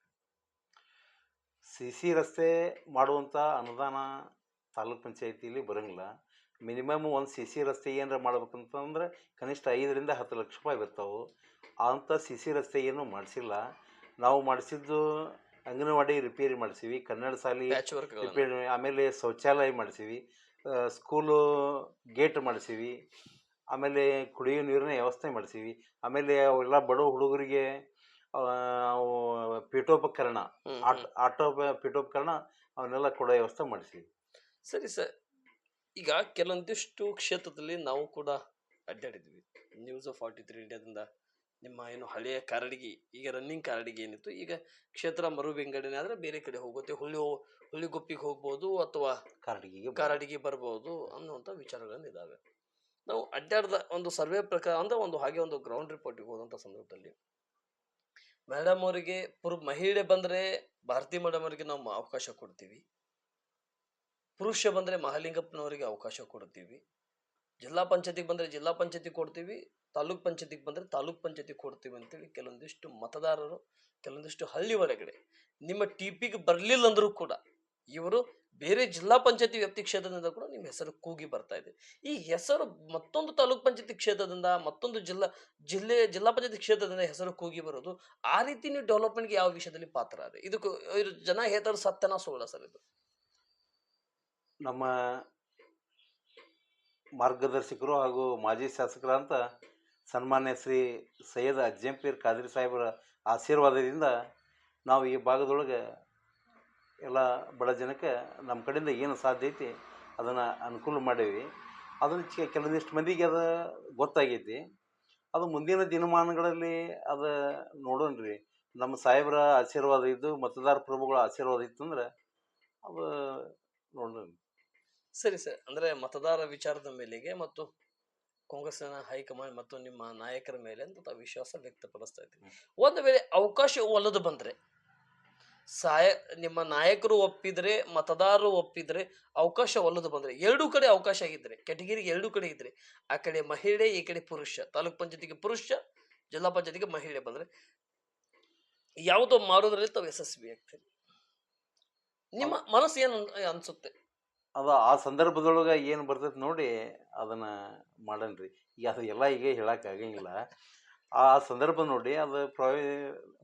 ಸಿ ಸಿ ರಸ್ತೆ ಮಾಡುವಂಥ ಅನುದಾನ ತಾಲೂಕ್ ಪಂಚಾಯತಿಯಲ್ಲಿ ಬರೋಂಗಿಲ್ಲ. ಮಿನಿಮಮ್ ಒಂದು ಸಿ ಸಿ ರಸ್ತೆ ಏನಾರ ಮಾಡ್ಬೇಕಂತಂದ್ರೆ ಕನಿಷ್ಠ ಐದರಿಂದ ಹತ್ತು ಲಕ್ಷ ರೂಪಾಯಿ ಬರ್ತಾವೆ ಅಂಥ ಸಿ ಸಿ ರಸ್ತೆ ಏನೂ ಮಾಡಿಸಿಲ್ಲ. ನಾವು ಮಾಡಿಸಿದ್ದು ಅಂಗನವಾಡಿ ರಿಪೇರಿ ಮಾಡಿಸಿವಿ ಕನ್ನಡ ಶಾಲೆ ಪ್ಯಾಚ್ ವರ್ಕ್ ರಿಪೇರಿ ಆಮೇಲೆ ಶೌಚಾಲಯ ಮಾಡಿಸಿವಿ ಸ್ಕೂಲು ಗೇಟ್ ಮಾಡಿಸಿವಿ ಆಮೇಲೆ ಕುಡಿಯೋ ನೀರಿನ ವ್ಯವಸ್ಥೆ ಮಾಡಿಸಿವಿ ಆಮೇಲೆ ಅವೆಲ್ಲ ಬಡ ಹುಡುಗರಿಗೆ ಪೀಠೋಪಕರಣ ಆಟ ಆಟೋ ಪೀಠೋಪಕರಣ ಅವನ್ನೆಲ್ಲ ಕೊಡೋ ವ್ಯವಸ್ಥೆ ಮಾಡಿಸಿವಿ. ಸರಿ ಸರ್ ಈಗ ಕೆಲವೊಂದಿಷ್ಟು ಕ್ಷೇತ್ರದಲ್ಲಿ ನಾವು ಕೂಡ ಅಡ್ಡಾಡಿದ್ವಿ. ನ್ಯೂಸ್ ಆಫ್ ಫಾರ್ಟಿ ತ್ರೀ ಇಂಡಿಯಾದಿಂದ ನಿಮ್ಮ ಏನು ಹಳೆಯ ಕಾರಡಿಗೆ ಈಗ ರನ್ನಿಂಗ್ ಕಾರಡಿಗೆ ಏನಿತ್ತು ಈಗ ಕ್ಷೇತ್ರ ಮರು ವಿಂಗಡಣೆ ಆದರೆ ಬೇರೆ ಕಡೆ ಹೋಗುತ್ತೆ. ಹುಳಿ ಹುಳಿಗುಪ್ಪಿಗೆ ಹೋಗ್ಬೋದು ಅಥವಾ ಕಾರಡಿಗೆ ಕಾರಡಿಗೆ ಬರ್ಬೋದು ಅನ್ನುವಂಥ ವಿಚಾರಗಳನ್ನು ಇದ್ದಾವೆ ನಾವು ಅಡ್ಡಾಡ್ದ ಒಂದು ಸರ್ವೆ ಪ್ರಕಾರ ಅಂದ್ರೆ ಒಂದು ಹಾಗೆ ಒಂದು ಗ್ರೌಂಡ್ ರಿಪೋರ್ಟಿಗೆ ಹೋದಂಥ ಸಂದರ್ಭದಲ್ಲಿ ಮೇಡಮ್ ಅವರಿಗೆ ಪುರು ಮಹಿಳೆ ಬಂದರೆ ಭಾರತಿ ಮೇಡಮ್ ಅವರಿಗೆ ನಾವು ಅವಕಾಶ ಕೊಡ್ತೀವಿ. ಪುರುಷ ಬಂದರೆ ಮಹಾಲಿಂಗಪ್ಪನವರಿಗೆ ಅವಕಾಶ ಕೊಡ್ತೀವಿ. ಜಿಲ್ಲಾ ಪಂಚಾಯತಿಗೆ ಬಂದರೆ ಜಿಲ್ಲಾ ಪಂಚಾಯತಿ ಕೊಡ್ತೀವಿ. ತಾಲೂಕ್ ಪಂಚಾಯತಿಗೆ ಬಂದರೆ ತಾಲೂಕ್ ಪಂಚಾಯತಿ ಕೊಡ್ತೀವಿ ಅಂತೇಳಿ ಕೆಲವೊಂದಿಷ್ಟು ಮತದಾರರು, ಕೆಲವೊಂದಿಷ್ಟು ಹಳ್ಳಿ ಒಳಗಡೆ. ನಿಮ್ಮ ಟಿ ಪಿಗೆ ಬರಲಿಲ್ಲ ಅಂದರೂ ಕೂಡ ಇವರು ಬೇರೆ ಜಿಲ್ಲಾ ಪಂಚಾಯತಿ ವ್ಯಾಪ್ತಿ ಕ್ಷೇತ್ರದಿಂದ ಕೂಡ ನಿಮ್ಮ ಹೆಸರು ಕೂಗಿ ಬರ್ತಾ ಇದೆ. ಈ ಹೆಸರು ಮತ್ತೊಂದು ತಾಲೂಕ್ ಪಂಚಾಯತಿ ಕ್ಷೇತ್ರದಿಂದ, ಮತ್ತೊಂದು ಜಿಲ್ಲಾ, ಜಿಲ್ಲೆ, ಜಿಲ್ಲಾ ಪಂಚಾಯತಿ ಕ್ಷೇತ್ರದಿಂದ ಹೆಸರು ಕೂಗಿ ಬರೋದು ಆ ರೀತಿ ನೀವು ಡೆವಲಪ್ಮೆಂಟ್ಗೆ ಯಾವ ವಿಷಯದಲ್ಲಿ ಪಾತ್ರ ಅದೇ ಇದಕ್ಕೂ ಇವರು ಜನ ಹೇಳ್ತಾರೆ ಸತ್ಯನ ಸುಳ್ಳ ಸರ್ ಇದು. ನಮ್ಮ ಮಾರ್ಗದರ್ಶಕರು ಹಾಗೂ ಮಾಜಿ ಶಾಸಕರಂತ ಸನ್ಮಾನ್ಯ ಶ್ರೀ ಸೈಯದ್ ಅಜ್ಜಂಪೀರ್ ಖಾದ್ರಿ ಸಾಹೇಬರ ಆಶೀರ್ವಾದದಿಂದ ನಾವು ಈ ಭಾಗದೊಳಗೆ ಎಲ್ಲ ಬಡ ಜನಕ್ಕೆ ನಮ್ಮ ಕಡೆಯಿಂದ ಏನು ಸಾಧ್ಯ ಐತಿ ಅದನ್ನು ಅನುಕೂಲ ಮಾಡೀವಿ. ಅದನ್ನು ಕೆಲವೊಂದಿಷ್ಟು ಮಂದಿಗೆ ಅದು ಗೊತ್ತಾಗೈತಿ. ಅದು ಮುಂದಿನ ದಿನಮಾನಗಳಲ್ಲಿ ಅದು ನೋಡೋಣ್ರಿ ನಮ್ಮ ಸಾಹೇಬರ ಆಶೀರ್ವಾದ ಇದ್ದು ಮತದಾರ ಪ್ರಭುಗಳ ಆಶೀರ್ವಾದ ಇತ್ತಂದ್ರೆ ಅದು ನೋಡೋಣ. ಸರಿ ಸರ್, ಅಂದರೆ ಮತದಾರ ವಿಚಾರದ ಮೇಲೆಗೆ ಮತ್ತು ಕಾಂಗ್ರೆಸ್ನ ಹೈಕಮಾಂಡ್ ಮತ್ತು ನಿಮ್ಮ ನಾಯಕರ ಮೇಲೆ ಅಂತ ತಾವು ವಿಶ್ವಾಸ ವ್ಯಕ್ತಪಡಿಸ್ತಾ ಇದ್ದೀನಿ ಒಂದು ವೇಳೆ ಅವಕಾಶ ಒಲ್ಲದು ಬಂದ್ರೆ ಸಾಯ ನಿಮ್ಮ ನಾಯಕರು ಒಪ್ಪಿದ್ರೆ ಮತದಾರರು ಒಪ್ಪಿದ್ರೆ ಅವಕಾಶ ಒಲ್ಲದು ಬಂದ್ರೆ ಎರಡೂ ಕಡೆ ಅವಕಾಶ ಆಗಿದ್ರೆ ಕೆಟಗಿರಿಗೆ ಎರಡೂ ಕಡೆ ಇದ್ರೆ ಆ ಕಡೆ ಮಹಿಳೆ ಈ ಕಡೆ ಪುರುಷ ತಾಲೂಕ್ ಪಂಚಾಯತಿಗೆ ಪುರುಷ ಜಿಲ್ಲಾ ಪಂಚಾಯತಿಗೆ ಮಹಿಳೆ ಬಂದ್ರೆ ಯಾವುದೋ ಮಾಡೋದ್ರಲ್ಲಿ ತಾವು ಯಶಸ್ವಿ ಆಗ್ತೀರಿ ನಿಮ್ಮ ಮನಸ್ಸು ಏನು ಅನ್- ಅನ್ಸುತ್ತೆ? ಅದು ಆ ಸಂದರ್ಭದೊಳಗೆ ಏನು ಬರ್ತೈತೆ ನೋಡಿ ಅದನ್ನು ಮಾಡನ್ರಿ. ಈಗ ಅದು ಎಲ್ಲ ಈಗ ಹೇಳಕ್ಕೆ ಆಗಂಗಿಲ್ಲ. ಆ ಸಂದರ್ಭ ನೋಡಿ ಅದು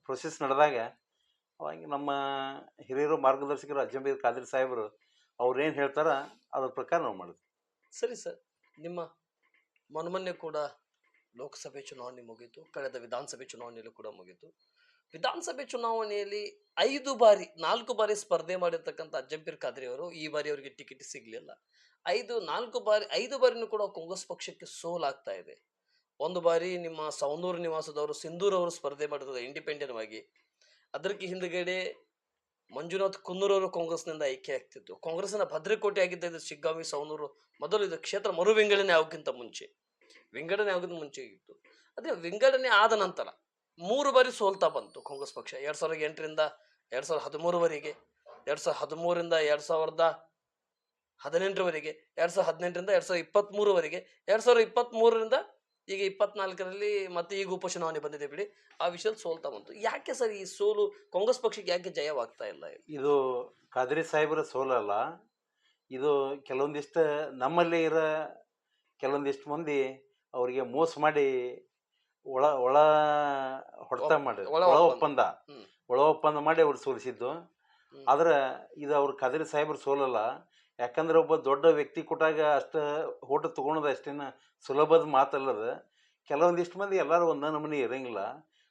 ಪ್ರೊಸೆಸ್ ನಡೆದಾಗ ಅವಾಗ ನಮ್ಮ ಹಿರಿಯರು ಮಾರ್ಗದರ್ಶಕರು ಅಜ್ಜಂಬೀರ್ ಖಾದ್ರಿ ಸಾಹೇಬರು ಅವ್ರೇನು ಹೇಳ್ತಾರ ಅದ್ರ ಪ್ರಕಾರ ನಾವು ಮಾಡಿದ್ವಿ ಸರಿ ಸರ್. ನಿಮ್ಮ ಮೊನ್ನೆ ಕೂಡ ಲೋಕಸಭೆ ಚುನಾವಣೆ ಮುಗೀತು, ಕಳೆದ ವಿಧಾನಸಭೆ ಚುನಾವಣೆಯಲ್ಲೂ ಕೂಡ ಮುಗೀತು. ವಿಧಾನಸಭೆ ಚುನಾವಣೆಯಲ್ಲಿ ಐದು ಬಾರಿ, ನಾಲ್ಕು ಬಾರಿ ಸ್ಪರ್ಧೆ ಮಾಡಿರ್ತಕ್ಕಂಥ ಅಜ್ಜಂಪೀರ್ ಖಾದ್ರಿ ಅವರು ಈ ಬಾರಿ ಅವರಿಗೆ ಟಿಕೆಟ್ ಸಿಗಲಿಲ್ಲ. ಐದು, ನಾಲ್ಕು ಬಾರಿ, ಐದು ಬಾರಿನೂ ಕೂಡ ಕಾಂಗ್ರೆಸ್ ಪಕ್ಷಕ್ಕೆ ಸೋಲಾಗ್ತಾ ಇದೆ. ಒಂದು ಬಾರಿ ನಿಮ್ಮ ಸವನೂರು ನಿವಾಸದವರು ಸಿಂಧೂರ್ ಅವರು ಸ್ಪರ್ಧೆ ಮಾಡಿದ್ರು ಇಂಡಿಪೆಂಡೆಂಟ್ ಆಗಿ ಅದಕ್ಕೆ ಹಿಂದುಗಡೆ ಮಂಜುನಾಥ್ ಕುನ್ನೂರ್ ಅವರು ಕಾಂಗ್ರೆಸ್ನಿಂದ ಆಯ್ಕೆ ಆಗ್ತಿತ್ತು. ಕಾಂಗ್ರೆಸ್ನ ಭದ್ರಕೋಟೆ ಆಗಿದ್ದ ಇದು ಶಿಗ್ಗಾವಿ ಸವನೂರು ಮೊದಲು ಇದು ಕ್ಷೇತ್ರ ಮರು ವಿಂಗಡಣೆ ಆಗೋಕ್ಕಿಂತ ಮುಂಚೆ. ವಿಂಗಡಣೆ ಆಗೋದು ಮುಂಚೆ ಇತ್ತು. ಅದೇ ವಿಂಗಡಣೆ ಆದ ನಂತರ ಮೂರು ಬಾರಿ ಸೋಲ್ತಾ ಬಂತು ಕಾಂಗ್ರೆಸ್ ಪಕ್ಷ. ಎರಡ್ ಸಾವಿರದ ಎಂಟರಿಂದ ಎರಡ್ ಸಾವಿರದ ಹದಿಮೂರವರೆಗೆ, ಎರಡ್ ಸಾವಿರದ ಹದಿಮೂರಿಂದ ಎರಡ್ ಸಾವಿರದ ಹದಿನೆಂಟರವರೆಗೆ, ಎರಡ್ ಸಾವಿರದ ಹದಿನೆಂಟರಿಂದ ಎರಡ್ ಸಾವಿರದ ಇಪ್ಪತ್ತ್ ಮೂರವರೆಗೆ ಎರಡ್ ಸಾವಿರದ ಇಪ್ಪತ್ತ್ ಮೂರರಿಂದ ಈಗ ಇಪ್ಪತ್ನಾಲ್ಕರಲ್ಲಿ ಮತ್ತೆ ಈಗ ಉಪಚುನಾವಣೆ ಬಂದಿದೆ ಬಿಡಿ. ಆ ವಿಷಯದಲ್ಲಿ ಸೋಲ್ತಾ ಬಂತು. ಯಾಕೆ ಸರ್ ಈ ಸೋಲು ಕಾಂಗ್ರೆಸ್ ಪಕ್ಷಕ್ಕೆ ಯಾಕೆ ಜಯವಾಗ್ತಾ ಇಲ್ಲ? ಇದು ಖಾದ್ರಿ ಸಾಹೇಬರ ಸೋಲಲ್ಲ, ಇದು ಕೆಲವೊಂದಿಷ್ಟು ನಮ್ಮಲ್ಲಿ ಇರೋ ಕೆಲವೊಂದಿಷ್ಟು ಮಂದಿ ಅವರಿಗೆ ಮೋಸ ಮಾಡಿ ಒಳ ಒಳ ಹೊಡೆತ ಮಾಡಿ ಒಳ ಒಪ್ಪಂದ. ಒಳ ಒಪ್ಪಂದ ಮಾಡಿ ಅವ್ರು ಸೋಲಿಸಿದ್ದು. ಆದ್ರೆ ಇದು ಅವ್ರ ಖಾದ್ರಿ ಸಾಹೇಬ್ರು ಸೋಲಲ್ಲ. ಯಾಕಂದ್ರೆ ಒಬ್ಬ ದೊಡ್ಡ ವ್ಯಕ್ತಿ ಕೊಟ್ಟಾಗ ಅಷ್ಟು ಹೋಟ ತೊಗೊಳೋದು ಅಷ್ಟೇನ ಸುಲಭದ ಮಾತಲ್ಲದ. ಕೆಲವೊಂದಿಷ್ಟು ಮಂದಿ ಎಲ್ಲರೂ ಒಂದ ನಮೂನಿ ಇರಂಗಿಲ್ಲ.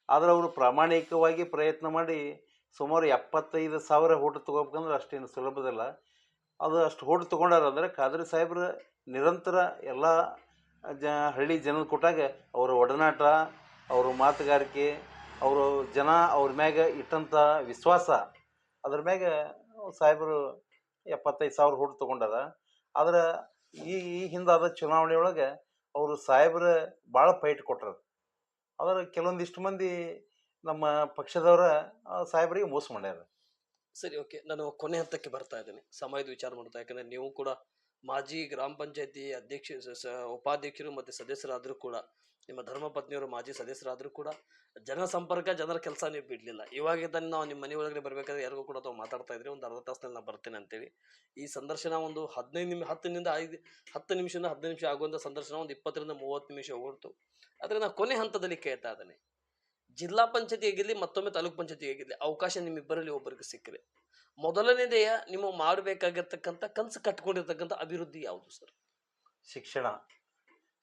ಆದ್ರೆ ಅವರು ಪ್ರಾಮಾಣಿಕವಾಗಿ ಪ್ರಯತ್ನ ಮಾಡಿ ಸುಮಾರು ಎಪ್ಪತ್ತೈದು ಸಾವಿರ ಹೋಟ ತಗೋಬೇಕಂದ್ರೆ ಅಷ್ಟೇನು ಸುಲಭದಲ್ಲ. ಅದು ಅಷ್ಟು ಹೋಟ ತಗೊಂಡಾರ ಅಂದ್ರೆ ಖಾದ್ರಿ ಸಾಹೇಬ್ರ ನಿರಂತರ ಎಲ್ಲ ಜ ಹಳ್ಳಿ ಜನದ ಕೊಟ್ಟಾಗ ಅವರ ಒಡನಾಟ, ಅವ್ರ ಮಾತುಗಾರಿಕೆ, ಅವರು ಜನ ಅವ್ರ ಮ್ಯಾಗ ಇಟ್ಟಂಥ ವಿಶ್ವಾಸ, ಅದ್ರ ಮ್ಯಾಗ ಸಾಹೇಬರು ಎಪ್ಪತ್ತೈದು ಸಾವಿರ ಓಟು ತಗೊಂಡಾರ. ಆದ್ರೆ ಈ ಈ ಹಿಂದಾದ ಚುನಾವಣೆ ಒಳಗೆ ಅವರು ಸಾಹೇಬ್ರ ಭಾಳ ಫೈಟ್ ಕೊಟ್ರ. ಆದ್ರೆ ಕೆಲವೊಂದಿಷ್ಟು ಮಂದಿ ನಮ್ಮ ಪಕ್ಷದವರ ಸಾಹೇಬ್ರಿಗೆ ಮೋಸ ಮಾಡ್ಯಾರ. ಸರಿ, ಓಕೆ. ನಾನು ಕೊನೆ ಹಂತಕ್ಕೆ ಬರ್ತಾ ಇದ್ದೀನಿ. ಸಮಯದ ವಿಚಾರ ಮಾಡ್ತಾ ಯಾಕಂದ್ರೆ ನೀವು ಕೂಡ ಮಾಜಿ ಗ್ರಾಮ ಪಂಚಾಯತಿ ಅಧ್ಯಕ್ಷ ಉಪಾಧ್ಯಕ್ಷರು ಮತ್ತು ಸದಸ್ಯರಾದರೂ ಕೂಡ, ನಿಮ್ಮ ಧರ್ಮಪತ್ನಿಯವರು ಮಾಜಿ ಸದಸ್ಯರಾದರೂ ಕೂಡ ಜನ ಸಂಪರ್ಕ, ಜನರ ಕೆಲಸ ನೀವು ಬಿಡಲಿಲ್ಲ. ಇವಾಗ ನಾವು ನಿಮ್ಮ ಮನೆ ಒಳಗಡೆ ಬರಬೇಕಾದ್ರೆ ಯಾರಿಗೂ ಕೂಡ ತಾವು ಮಾತಾಡ್ತಾ ಇದ್ರೆ ಒಂದು ಅರ್ಧ ತಾಸಿನಲ್ಲಿ ನಾನು ಬರ್ತೇನೆ ಅಂತೇಳಿ. ಈ ಸಂದರ್ಶನ ಒಂದು ಹದಿನೈದು ನಿಮಿಷ ಹತ್ತಿನಿಂದ ಐದು, ಹತ್ತು ನಿಮಿಷದಿಂದ ಹದಿನೈದು ನಿಮಿಷ ಆಗುವಂಥ ಸಂದರ್ಶನ ಒಂದು ಇಪ್ಪತ್ತರಿಂದ ಮೂವತ್ತು ನಿಮಿಷ ಹೋಗ್ತು ಆದರೆ ನಾನು ಕೊನೆ ಹಂತದಲ್ಲಿ ಕೇಳ್ತಾ ಇದ್ದೇನೆ. ಜಿಲ್ಲಾ ಪಂಚಾಯತಿ ಆಗಿರಲಿ ಮತ್ತೊಮ್ಮೆ ತಾಲೂಕ್ ಪಂಚಾಯತಿ ಆಗಿರಲಿ ಅವಕಾಶ ನಿಮ್ಮಿಬ್ಬರಲ್ಲಿ ಒಬ್ಬರಿಗೆ ಸಿಕ್ಕರೆ. ಮೊದಲನೇದೆಯ ನಿಮ್ಮ ಮಾಡಬೇಕಾಗಿರ್ತಕ್ಕಂಥ ಕನಸು ಕಟ್ಕೊಂಡಿರ್ತಕ್ಕಂಥ ಅಭಿವೃದ್ಧಿ ಯಾವುದು ಸರ್? ಶಿಕ್ಷಣ.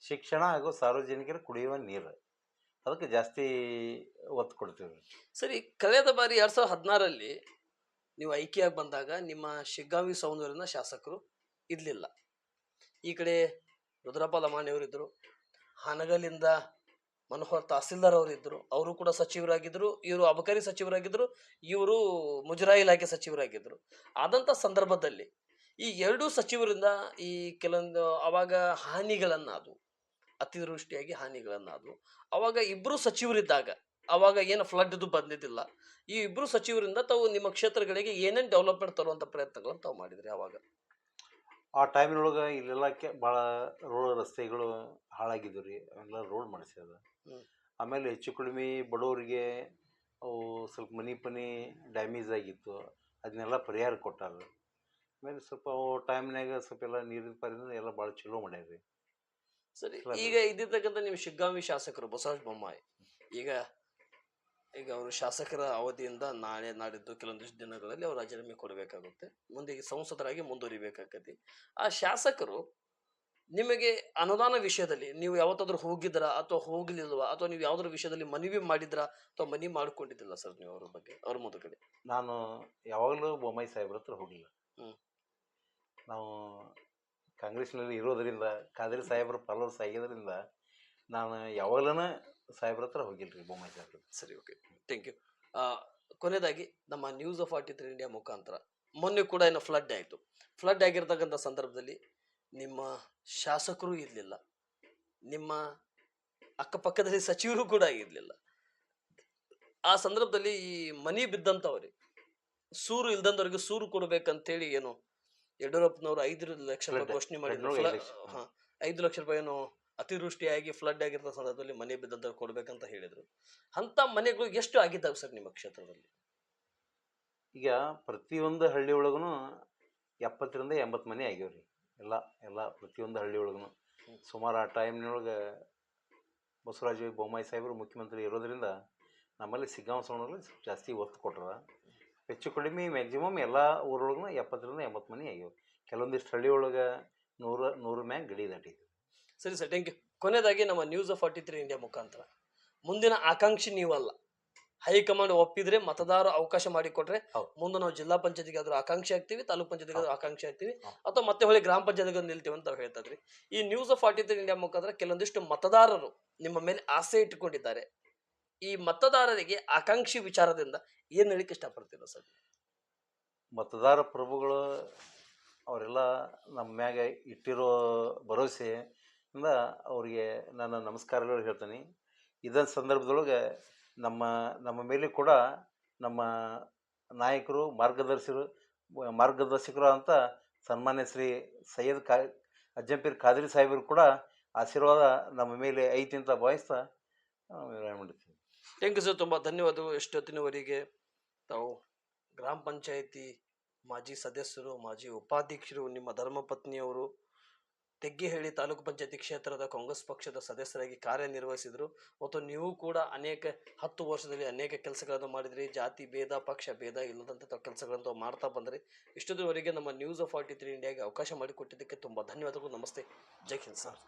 ಶಿಕ್ಷಣ ಹಾಗೂ ಸಾರ್ವಜನಿಕರ ಕುಡಿಯುವ ನೀರು. ಅದಕ್ಕೆ ಜಾಸ್ತಿ ಒತ್ತು ಕೊಡ್ತೀವಿ. ಸರಿ ಕಳೆದ ಬಾರಿ ಎರಡ್ ಸಾವಿರದ ಹದಿನಾರಲ್ಲಿ ನೀವು ಆಯ್ಕೆಯಾಗಿ ಬಂದಾಗ ನಿಮ್ಮ ಶಿಗ್ಗಾವಿ ಸೌಂದರ್ಯನ ಶಾಸಕರು ಇರಲಿಲ್ಲ. ಈ ಕಡೆ ರುದ್ರಪ್ಪ ಲಮಾಣಿಯವರಿದ್ದರು ಹಾನಗಲಿಂದ ಮನೋಹರ್ ತಹಸೀಲ್ದಾರ್ ಅವರಿದ್ದರು. ಅವರು ಕೂಡ ಸಚಿವರಾಗಿದ್ದರು. ಇವರು ಅಬಕಾರಿ ಸಚಿವರಾಗಿದ್ದರು. ಇವರು ಮುಜರಾಯಿ ಇಲಾಖೆ ಸಚಿವರಾಗಿದ್ದರು. ಆದಂಥ ಸಂದರ್ಭದಲ್ಲಿ ಈ ಎರಡೂ ಸಚಿವರಿಂದ ಈ ಕೆಲವೊಂದು ಅವಾಗ ಹಾನಿಗಳನ್ನಾದವು, ಅತಿವೃಷ್ಟಿಯಾಗಿ ಹಾನಿಗಳನ್ನಾದವು. ಅವಾಗ ಇಬ್ಬರು ಸಚಿವರಿದ್ದಾಗ, ಅವಾಗ ಏನು ಫ್ಲಡ್ದು ಬಂದಿದ್ದಿಲ್ಲ. ಈ ಇಬ್ಬರು ಸಚಿವರಿಂದ ತಾವು ನಿಮ್ಮ ಕ್ಷೇತ್ರಗಳಿಗೆ ಏನೇನು ಡೆವಲಪ್ಮೆಂಟ್ ತರುವಂಥ ಪ್ರಯತ್ನಗಳನ್ನು ತಾವು ಮಾಡಿದ್ರಿ ಅವಾಗ? ಆ ಟೈಮಿನೊಳಗೆ ಇಲ್ಲೆಲ್ಲ ಕೆ ಭಾಳ ರೋಡ್ ರಸ್ತೆಗಳು ಹಾಳಾಗಿದ್ವು ರೀ ಅವೆಲ್ಲ ರೋಡ್ ಮಾಡಿಸ್ಯಾರ. ಆಮೇಲೆ ಹೆಚ್ಚು ಕಡಿಮೆ ಬಡವರಿಗೆ ಅವು ಸ್ವಲ್ಪ ಮನೆ ಪನಿ ಡ್ಯಾಮೇಜ್ ಆಗಿತ್ತು ಅದನ್ನೆಲ್ಲ ಪರಿಹಾರ ಕೊಟ್ಟಾರ. ಆಮೇಲೆ ಸ್ವಲ್ಪ ಅವು ಟೈಮ್ನಾಗ ಸ್ವಲ್ಪ ಎಲ್ಲ ನೀರಿನ ಪರಿನ ಎಲ್ಲ ಭಾಳ ಚಲೋ ಮಾಡ್ಯಾರ ಸರಿ ಹೌದು. ಈಗ ಇದ್ದಿರ್ತಕ್ಕಂಥ ನಿಮ್ಮ ಶಿಗ್ಗಾಂವಿ ಶಾಸಕರು ಬಸವರಾಜ ಬೊಮ್ಮಾಯಿ ಈಗ ಈಗ ಅವರು ಶಾಸಕರ ಅವಧಿಯಿಂದ ನಾಳೆ ನಾಡಿದ್ದು ಕೆಲವೊಂದಿಷ್ಟು ದಿನಗಳಲ್ಲಿ ಅವರು ರಾಜೀನಾಮೆ ಕೊಡಬೇಕಾಗುತ್ತೆ. ಮುಂದೆ ಸಂಸದರಾಗಿ ಮುಂದುವರಿಬೇಕಾಗತ್ತೆ. ಆ ಶಾಸಕರು ನಿಮಗೆ ಅನುದಾನ ವಿಷಯದಲ್ಲಿ ನೀವು ಯಾವತ್ತಾದ್ರೂ ಹೋಗಿದ್ರಾ ಅಥವಾ ಹೋಗ್ಲಿಲ್ವಾ ಅಥವಾ ನೀವು ಯಾವ್ದಾದ್ರು ವಿಷಯದಲ್ಲಿ ಮನವಿ ಮಾಡಿದ್ರಾ ಅಥವಾ ಮನವಿ ಮಾಡ್ಕೊಂಡಿದ್ದಿಲ್ಲ ಸರ್ ನೀವು ಅವ್ರ ಬಗ್ಗೆ ಅವ್ರ ಮುಂದುಗಡೆ? ನಾನು ಯಾವಾಗಲೂ ಬೊಮ್ಮಾಯಿ ಸಾಹೇಬ್ರ ಹತ್ರ ಹೋಗಿಲ್ಲ. ನಾವು ಕಾಂಗ್ರೆಸ್ನಲ್ಲಿ ಇರೋದರಿಂದ ಖಾದ್ರಿ ಸಾಹೇಬ್ರ ಫಾಲೋವರ್ಸ್ ಆಗಿರೋದ್ರಿಂದ ನಾನು ಯಾವಾಗಲೂ ಸಾಹೇಬ್ರ ಹತ್ರ ಹೋಗಿಲ್ರಿ ಬೊಮ್ಮಾಯಿ ಸಾಹೇಬ್ರ ಸರಿ ಓಕೆ ಥ್ಯಾಂಕ್ ಯು ಕೊನೆಯದಾಗಿ ನಮ್ಮ news of forty three India ಮುಖಾಂತರ. ಮೊನ್ನೆ ಕೂಡ ಏನೋ ಫ್ಲಡ್ ಆಯಿತು. ಫ್ಲಡ್ ಆಗಿರ್ತಕ್ಕಂಥ ಸಂದರ್ಭದಲ್ಲಿ ನಿಮ್ಮ ಶಾಸಕರು ಇರಲಿಲ್ಲ. ನಿಮ್ಮ ಅಕ್ಕಪಕ್ಕದಲ್ಲಿ ಸಚಿವರು ಕೂಡ ಇರಲಿಲ್ಲ. ಆ ಸಂದರ್ಭದಲ್ಲಿ ಈ ಮನಿ ಬಿದ್ದಂಥವ್ರಿಗೆ ಸೂರು ಇಲ್ದಂಥವ್ರಿಗೆ ಸೂರು ಕೊಡ್ಬೇಕಂತೇಳಿ ಏನು ಯಡಿಯೂರಪ್ಪನವರು ಐದು ಲಕ್ಷ ರೂಪಾಯಿ ಘೋಷಣೆ ಮಾಡಿದ್ರು. ಐದು ಲಕ್ಷ ರೂಪಾಯಿ ಏನು ಅತಿವೃಷ್ಟಿಯಾಗಿ ಫ್ಲಡ್ ಆಗಿರೋ ಸಂದರ್ಭದಲ್ಲಿ ಮನೆ ಬಿದ್ದಂಥವ್ರು ಕೊಡ್ಬೇಕಂತ ಹೇಳಿದರು. ಅಂತ ಮನೆಗಳು ಎಷ್ಟು ಆಗಿದ್ದಾವೆ ಸರ್ ನಿಮ್ಮ ಕ್ಷೇತ್ರದಲ್ಲಿ? ಈಗ ಪ್ರತಿಯೊಂದು ಹಳ್ಳಿ ಒಳಗೂ ಎಪ್ಪತ್ತರಿಂದ ಎಂಬತ್ತು ಮನೆ ಆಗ್ಯಾವ ರೀ ಎಲ್ಲ ಎಲ್ಲ ಪ್ರತಿಯೊಂದು ಹಳ್ಳಿ ಒಳಗೂ ಸುಮಾರು ಆ ಟೈಮ್ನೊಳಗೆ ಬಸವರಾಜ ಬೊಮ್ಮಾಯಿ ಸಾಹೇಬರು ಮುಖ್ಯಮಂತ್ರಿ ಇರೋದ್ರಿಂದ ನಮ್ಮಲ್ಲಿ ಸಿಗ್ಗಾಂವ್ ಸೌಂಡಲ್ಲಿ ಸ್ವಲ್ಪ ಜಾಸ್ತಿ ಒತ್ತು ಕೊಟ್ರ. ಹೆಚ್ಚು ಕಡಿಮೆ ಮ್ಯಾಕ್ಸಿಮಮ್ ಎಲ್ಲ ಊರೊಳಗೂ ಎಪ್ಪತ್ತರಿಂದ ಎಂಬತ್ತು ಮನೆ ಆಗ್ಯಾವ ಕೆಲವೊಂದಿಷ್ಟು ಹಳ್ಳಿ ಒಳಗೆ ನೂರ ನೂರು ಮ್ಯಾಗ ಗಡಿ ದಾಟಿದ್ವಿ ಸರಿ ಸರ್ ಥ್ಯಾಂಕ್ ಯು ಕೊನೆಯದಾಗಿ ನಮ್ಮ news of forty three India ಮುಖಾಂತರ. ಮುಂದಿನ ಆಕಾಂಕ್ಷಿ ನೀವಲ್ಲ. ಹೈಕಮಾಂಡ್ ಒಪ್ಪಿದ್ರೆ ಮತದಾರ ಅವಕಾಶ ಮಾಡಿಕೊಟ್ರೆ. ಮುಂದೆ ನಾವು ಜಿಲ್ಲಾ ಪಂಚಾಯತಿಗೆ ಆದ್ರೂ ಆಕಾಂಕ್ಷಿ ಆಗ್ತೀವಿ ತಾಲೂಕ್ ಪಂಚಾಯತಿಗೆ ಆದ್ರೂ ಆಕಾಂಕ್ಷಿ ಆಗ್ತೀವಿ ಅಥವಾ ಮತ್ತೆ ಹೊಳಿ ಗ್ರಾಮ ಪಂಚಾಯತಿಗೆ ನಿಲ್ತೀವಿ ಅಂತ ಹೇಳ್ತಾರೆ ಇದ್ರಿ. ಈ news of forty three India ಮುಖಾಂತರ ಕೆಲವೊಂದಿಷ್ಟು ಮತದಾರರು ನಿಮ್ಮ ಮೇಲೆ ಆಸೆ ಇಟ್ಟುಕೊಂಡಿದ್ದಾರೆ. ಈ ಮತದಾರರಿಗೆ ಆಕಾಂಕ್ಷಿ ವಿಚಾರದಿಂದ ಏನ್ ಹೇಳಿಕ್ಕೆ ಇಷ್ಟಪಡ್ತೀರ ಸರ್? ಮತದಾರ ಪ್ರಭುಗಳು ಅವರೆಲ್ಲ ನಮ್ಮ ಮ್ಯಾಗೆ ಇಟ್ಟಿರೋ ಭರವಸೆಯಿಂದ ಅವರಿಗೆ ನನ್ನ ನಮಸ್ಕಾರಗಳು ಹೇಳ್ತೀನಿ. ಇದರ ಸಂದರ್ಭದೊಳಗೆ ನಮ್ಮ ನಮ್ಮ ಮೇಲೆ ಕೂಡ ನಮ್ಮ ನಾಯಕರು, ಮಾರ್ಗದರ್ಶಿರು, ಮಾರ್ಗದರ್ಶಕರು ಅಂತ ಸನ್ಮಾನ್ಯ ಶ್ರೀ ಸೈಯದ್ ಕಾ, ಅಜ್ಜಂಪೀರ್ ಖಾದ್ರಿ ಸಾಹೇಬರು ಕೂಡ ಆಶೀರ್ವಾದ ನಮ್ಮ ಮೇಲೆ ಐತಿ ಅಂತ ಭಾವಿಸ್ತಾ ಥ್ಯಾಂಕ್ ಯು ಸರ್ ತುಂಬ ಧನ್ಯವಾದಗಳು. ಎಷ್ಟೊತ್ತಿನವರೆಗೆ ತಾವು ಗ್ರಾಮ ಪಂಚಾಯಿತಿ ಮಾಜಿ ಸದಸ್ಯರು, ಮಾಜಿ ಉಪಾಧ್ಯಕ್ಷರು, ನಿಮ್ಮ ಧರ್ಮಪತ್ನಿಯವರು ತೆಗ್ಗಿಹಳ್ಳಿ ತಾಲೂಕು ಪಂಚಾಯತಿ ಕ್ಷೇತ್ರದ ಕಾಂಗ್ರೆಸ್ ಪಕ್ಷದ ಸದಸ್ಯರಾಗಿ ಕಾರ್ಯನಿರ್ವಹಿಸಿದರು. ಮತ್ತು ನೀವು ಕೂಡ ಅನೇಕ ಹತ್ತು ವರ್ಷದಲ್ಲಿ ಅನೇಕ ಕೆಲಸಗಳನ್ನು ಮಾಡಿದ್ರಿ. ಜಾತಿ ಭೇದ, ಪಕ್ಷ ಭೇದ ಇಲ್ಲದಂಥ ಕೆಲಸಗಳನ್ನು ಮಾಡ್ತಾ ಬಂದ್ರಿ. ಇಷ್ಟದವರೆಗೆ ನಮ್ಮ ನ್ಯೂಸ್ ಫಾರ್ಟಿ ತ್ರೀ ಇಂಡಿಯಾಗೆ ಅವಕಾಶ ಮಾಡಿಕೊಟ್ಟಿದ್ದಕ್ಕೆ ತುಂಬ ಧನ್ಯವಾದಗಳು. ನಮಸ್ತೆ. ಜೈ ಹಿಂದ್ ಸರ್.